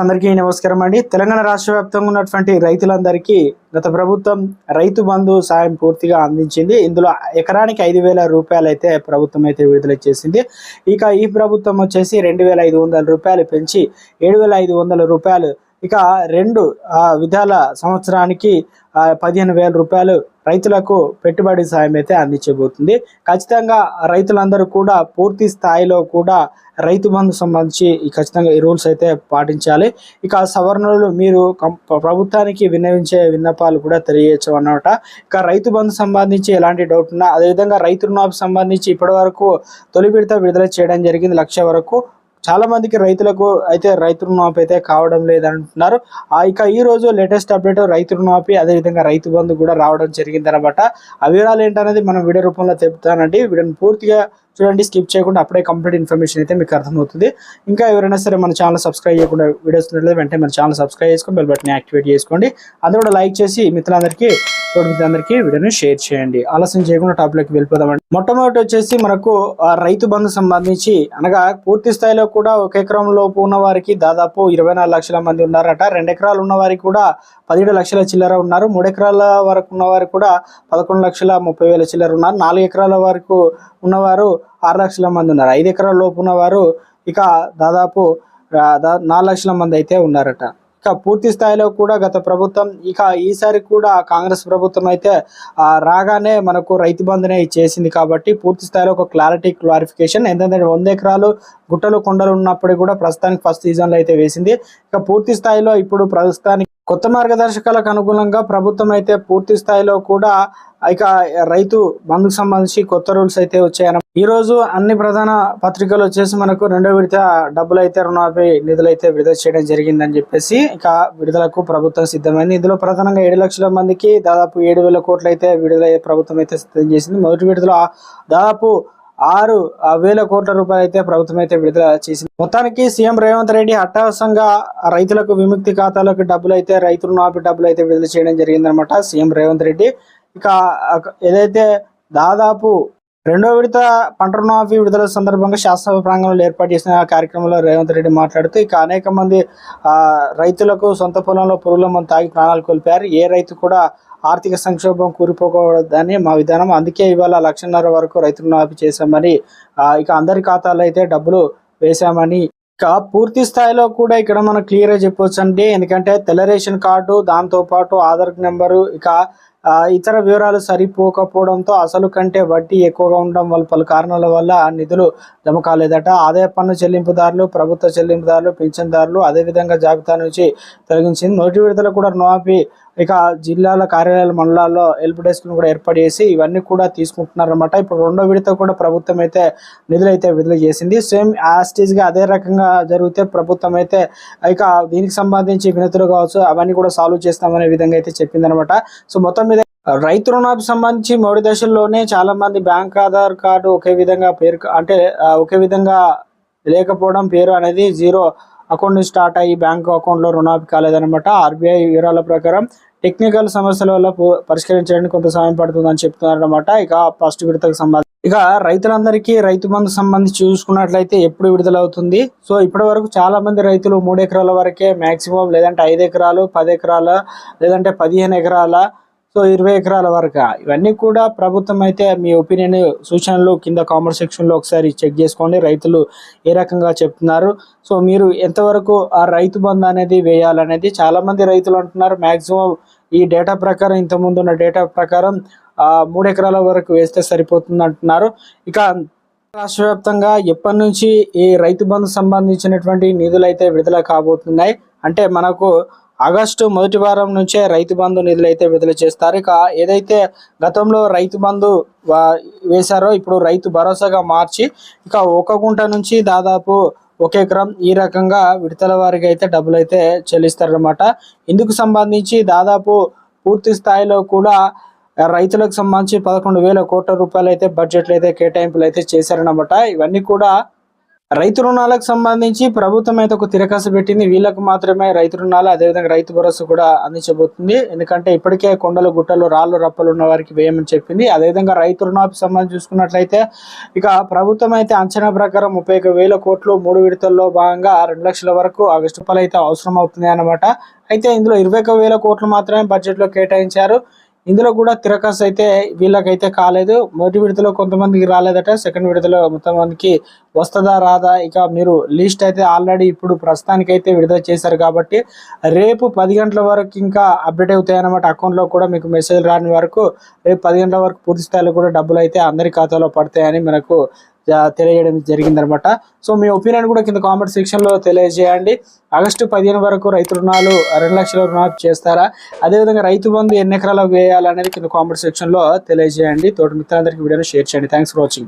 అందరికీ నమస్కారం అండి. తెలంగాణ రాష్ట్ర వ్యాప్తంగా ఉన్నటువంటి రైతులందరికీ గత ప్రభుత్వం రైతు బంధు సాయం పూర్తిగా అందించింది. ఇందులో ఎకరానికి ఐదు వేల రూపాయలు అయితే ప్రభుత్వం అయితే విడుదల చేసింది. ఇక ఈ ప్రభుత్వం వచ్చేసి రెండు వేల ఐదు వందల రూపాయలు పెంచి ఏడు వేల ఐదు వందల రూపాయలు ఇక రెండు విధాల సంవత్సరానికి పదిహేను వేల రూపాయలు రైతులకు పెట్టుబడి సాయం అయితే అందించబోతుంది. ఖచ్చితంగా రైతులందరూ కూడా పూర్తి స్థాయిలో కూడా రైతు బంధు సంబంధించి ఖచ్చితంగా ఈ రూల్స్ అయితే పాటించాలి. ఇక సవరణలు మీరు కం- ప్రభుత్వానికి విన్నవించే విన్నపాలు కూడా తెలియచ్చు అన్నమాట. ఇక రైతు బంధు సంబంధించి ఎలాంటి డౌట్ ఉన్నా అదేవిధంగా రైతు రుణాలకు సంబంధించి ఇప్పటి వరకు తొలి విడత విడుదల చేయడం జరిగింది లక్ష వరకు. చాలా మందికి రైతులకు అయితే రైతు రుణమాఫీ అయితే కావడం లేదంటున్నారు. ఆ ఇక ఈ రోజు లేటెస్ట్ అప్డేట్ రైతు రుణమాఫీ అదేవిధంగా రైతు బంధు కూడా రావడం జరిగింది అనమాట ఆ వివరాలు ఏంటనేది మనం వీడియో రూపంలో చెప్తానండి వీడియోని పూర్తిగా చూడండి స్కిప్ చేయకుండా అప్పుడే కంప్లీట్ ఇన్ఫర్మేషన్ అయితే మీకు అర్థమవుతుంది. ఇంకా ఎవరైనా సరే మన ఛానల్ సబ్స్క్రైబ్ చేయకుండా వీడియోస్ ఉన్నట్లయితే వెంటనే మన ఛానల్ సబ్స్క్రైబ్ చేసుకొని బెల్ బటన్ యాక్టివేట్ చేసుకోండి. అందరూ కూడా లైక్ చేసి మిత్రులందరికీ అందరికీ మిత్రులందరికీ వీడియోని షేర్ చేయండి. ఆలస్యం చేయకుండా టాపిక్లోకి వెళ్ళిపోదామండి. మొట్టమొదటి వచ్చేసి మనకు రైతు బంధు సంబంధించి అనగా పూర్తి స్థాయిలో కూడా ఒక ఎకరం లోపు ఉన్న వారికి దాదాపు ఇరవై నాలుగు లక్షల మంది ఉన్నారట. రెండు ఎకరాలు ఉన్న వారికి కూడా పదిహేడు లక్షల చిల్లర ఉన్నారు. మూడు ఎకరాల వరకు ఉన్న వారికి కూడా పదకొండు లక్షల ముప్పై వేల చిల్లర ఉన్నారు. నాలుగు ఎకరాల వరకు ఉన్నవారు ఆరు లక్షల మంది ఉన్నారు. ఐదు ఎకరాల లోపు ఉన్నవారు ఇక దాదాపు నాలుగు లక్షల మంది అయితే ఉన్నారట. ఇక పూర్తి స్థాయిలో కూడా గత ప్రభుత్వం ఇక ఈసారి కూడా కాంగ్రెస్ ప్రభుత్వం అయితే రాగానే మనకు రైతు బంధునే చేసింది కాబట్టి పూర్తి స్థాయిలో ఒక క్లారిటీ క్లారిఫికేషన్ ఎందుకంటే వంద ఎకరాలు గుట్టలు కొండలు ఉన్నప్పటికీ కూడా ప్రస్తుతానికి ఫస్ట్ సీజన్లో అయితే వేసింది. ఇక పూర్తి స్థాయిలో ఇప్పుడు ప్రస్తుతానికి కొత్త మార్గదర్శకాలకు అనుగుణంగా ప్రభుత్వం అయితే పూర్తి స్థాయిలో కూడా ఇక రైతు బంధుకు సంబంధించి కొత్త రూల్స్ అయితే వచ్చాయన్న ఈ రోజు అన్ని ప్రధాన పత్రికలు వచ్చేసి మనకు రెండో విడత డబ్బులు అయితే రుణాపై నిధులు అయితే విడుదల చేయడం జరిగిందని చెప్పేసి ఇక విడుదలకు ప్రభుత్వం సిద్ధమైంది. ఇందులో ప్రధానంగా ఏడు లక్షల మందికి దాదాపు ఏడు వేల కోట్లు అయితే విడుదల ప్రభుత్వం అయితే సిద్ధం చేసింది. మొదటి విడుదల దాదాపు ఆరు వేల కోట్ల రూపాయలు అయితే ప్రభుత్వం అయితే విడుదల చేసింది. మొత్తానికి సీఎం రేవంత్ రెడ్డి అట్టహాసంగా రైతులకు విముక్తి ఖాతాలకు డబ్బులు అయితే రైతులు నాపి డబ్బులు అయితే విడుదల చేయడం జరిగిందనమాట సీఎం రేవంత్ రెడ్డి. ఇక ఏదైతే దాదాపు రెండో విడత పంట రుణమాఫీ విడుదల సందర్భంగా శాసనసభ ప్రాంగణంలో ఏర్పాటు చేసిన కార్యక్రమంలో రేవంత్ రెడ్డి మాట్లాడుతూ ఇక అనేక మంది రైతులకు సొంత పొలంలో పురుగుల మందు తాగి ప్రాణాలు కోల్పోయారు. ఏ రైతు కూడా ఆర్థిక సంక్షోభం కూరిపోకూడదని మా విధానం. అందుకే ఇవాళ లక్షన్నర వరకు రైతు రుణమాఫీ చేశామని ఇక అందరి ఖాతాలో అయితే డబ్బులు వేశామని. ఇక పూర్తి స్థాయిలో కూడా ఇక్కడ మనం క్లియర్గా చెప్పొచ్చు అండి ఎందుకంటే తెల్ల రేషన్ కార్డు దాంతో పాటు ఆధార్ నెంబరు ఇక ఇతర వివరాలు సరిపోకపోవడంతో అసలు కంటే వడ్డీ ఎక్కువగా ఉండడం వల్ల పలు కారణాల వల్ల నిధులు జమ కాలేదట. ఆదాయ పన్ను చెల్లింపుదారులు ప్రభుత్వ చెల్లింపుదారులు పింఛన్దారులు అదేవిధంగా జాబితా నుంచి తొలగించింది. నోటి విడుదల కూడా రుణమాఫీ ఇక జిల్లాల కార్యాలయాల మండలాల్లో హెల్ప్ డెస్క్ను కూడా ఏర్పాటు చేసి ఇవన్నీ కూడా తీసుకుంటున్నారన్నమాట. ఇప్పుడు రెండో విడత కూడా ప్రభుత్వం అయితే నిధులు అయితే విడుదల చేసింది. సేమ్ యాస్టీస్గా అదే రకంగా జరిగితే ప్రభుత్వం అయితే ఇక దీనికి సంబంధించి వినతులు కావచ్చు అవన్నీ కూడా సాల్వ్ చేస్తామనే విధంగా అయితే చెప్పిందనమాట సో మొత్తం మీద రైతు రుణాలకు సంబంధించి మొదటి దశల్లోనే చాలా మంది బ్యాంక్ ఆధార్ కార్డు ఒకే విధంగా పేరు అంటే ఒకే విధంగా లేకపోవడం పేరు అనేది జీరో అకౌంట్ స్టార్ట్ అయ్యి బ్యాంక్ అకౌంట్లో రుణాపి కాలేదనమాట ఆర్బీఐ వివరాల ప్రకారం టెక్నికల్ సమస్యల వల్ల పరిష్కరించడానికి కొంత సమయం పడుతుందని చెప్తున్నారనమాట ఇక ఫస్ట్ విడతకు సంబంధించి ఇక రైతులందరికీ రైతు బంధు సంబంధించి చూసుకున్నట్లయితే ఎప్పుడు విడుదల అవుతుంది సో ఇప్పటి వరకు చాలా మంది రైతులు మూడు ఎకరాల వరకే మాక్సిమం లేదంటే ఐదు ఎకరాలు పది ఎకరాల లేదంటే పదిహేను ఎకరాల సో ఇరవై ఎకరాల వరకు. ఇవన్నీ కూడా ప్రభుత్వం అయితే మీ ఒపీనియన్ సూచనలు కింద కామెంట్ సెక్షన్లో ఒకసారి చెక్ చేసుకోండి. రైతులు ఏ రకంగా చెప్తున్నారు. సో మీరు ఎంతవరకు ఆ రైతు బంధు అనేది వేయాలనేది చాలామంది రైతులు అంటున్నారు. మ్యాక్సిమం ఈ డేటా ప్రకారం ఇంతకుముందు ఉన్న డేటా ప్రకారం మూడు ఎకరాల వరకు వేస్తే సరిపోతుంది అంటున్నారు. ఇక రాష్ట్ర వ్యాప్తంగా ఎప్పటి నుంచి ఈ రైతు బంధు సంబంధించినటువంటి నిధులు అయితే విడుదల కాబోతున్నాయి? అంటే మనకు ఆగస్టు మొదటి వారం నుంచే రైతు బంధు నిధులు అయితే విడుదల చేస్తారు. ఇక ఏదైతే గతంలో రైతు బంధు వేశారో ఇప్పుడు రైతు భరోసాగా మార్చి ఇక ఒక గుంట నుంచి దాదాపు ఒక ఎకరం ఈ రకంగా విడతల వారికి అయితే డబ్బులు అయితే చెల్లిస్తారనమాట ఇందుకు సంబంధించి దాదాపు పూర్తి స్థాయిలో కూడా రైతులకు సంబంధించి పదకొండు వేల కోట్ల రూపాయలు అయితే బడ్జెట్లు అయితే కేటాయింపులు అయితే చేశారన్నమాట. ఇవన్నీ కూడా రైతు రుణాలకు సంబంధించి ప్రభుత్వం అయితే ఒక తిరకాసు పెట్టింది. వీళ్ళకు మాత్రమే రైతు రుణాలు అదేవిధంగా రైతు భరోసా కూడా అందించబోతుంది. ఎందుకంటే ఇప్పటికే కొండలు గుట్టలు రాళ్ళు రప్పలు ఉన్న వారికి వేయమని చెప్పింది. అదేవిధంగా రైతు రుణాలకు సంబంధించి చూసుకున్నట్లయితే ఇక ప్రభుత్వం అయితే అంచనా ప్రకారం ముప్పై ఒక వేల కోట్లు మూడు విడతల్లో భాగంగా రెండు లక్షల వరకు ఆగస్టు రూపాయలు అయితే అవసరం అవుతుంది అన్నమాట అయితే ఇందులో ఇరవై ఒక వేల కోట్లు మాత్రమే బడ్జెట్లో కేటాయించారు. ఇందులో కూడా తిరకాసు అయితే వీళ్ళకైతే కాలేదు. మొదటి విడతలో కొంతమందికి రాలేదట సెకండ్ విడతలో కొంతమందికి వస్తుందా రాదా? ఇక మీరు లిస్ట్ అయితే ఆల్రెడీ ఇప్పుడు ప్రస్తుతానికి అయితే విడుదల చేశారు కాబట్టి రేపు పది గంటల వరకు ఇంకా అప్డేట్ అవుతాయి అన్నమాట అకౌంట్లో కూడా మీకు మెసేజ్ రాని వరకు రేపు పది గంటల వరకు పూర్తి స్థాయిలో కూడా డబ్బులు అయితే అందరి ఖాతాలో పడతాయని మనకు తెలియజేయడం జరిగిందనమాట. సో మీ ఒపీనియన్ కూడా కింద కామెంట్ సెక్షన్లో తెలియజేయండి. ఆగస్టు పదిహేను వరకు రైతు రుణాలు రెండు లక్షల రుణాలు చేస్తారా? అదేవిధంగా రైతు బంధు ఎన్ని ఎకరాలకు వేయాలనేది కింద కామెంట్ సెక్షన్లో తెలియజేయండి. తోటి మిత్రులందరికీ వీడియోని షేర్ చేయండి. Thanks for watching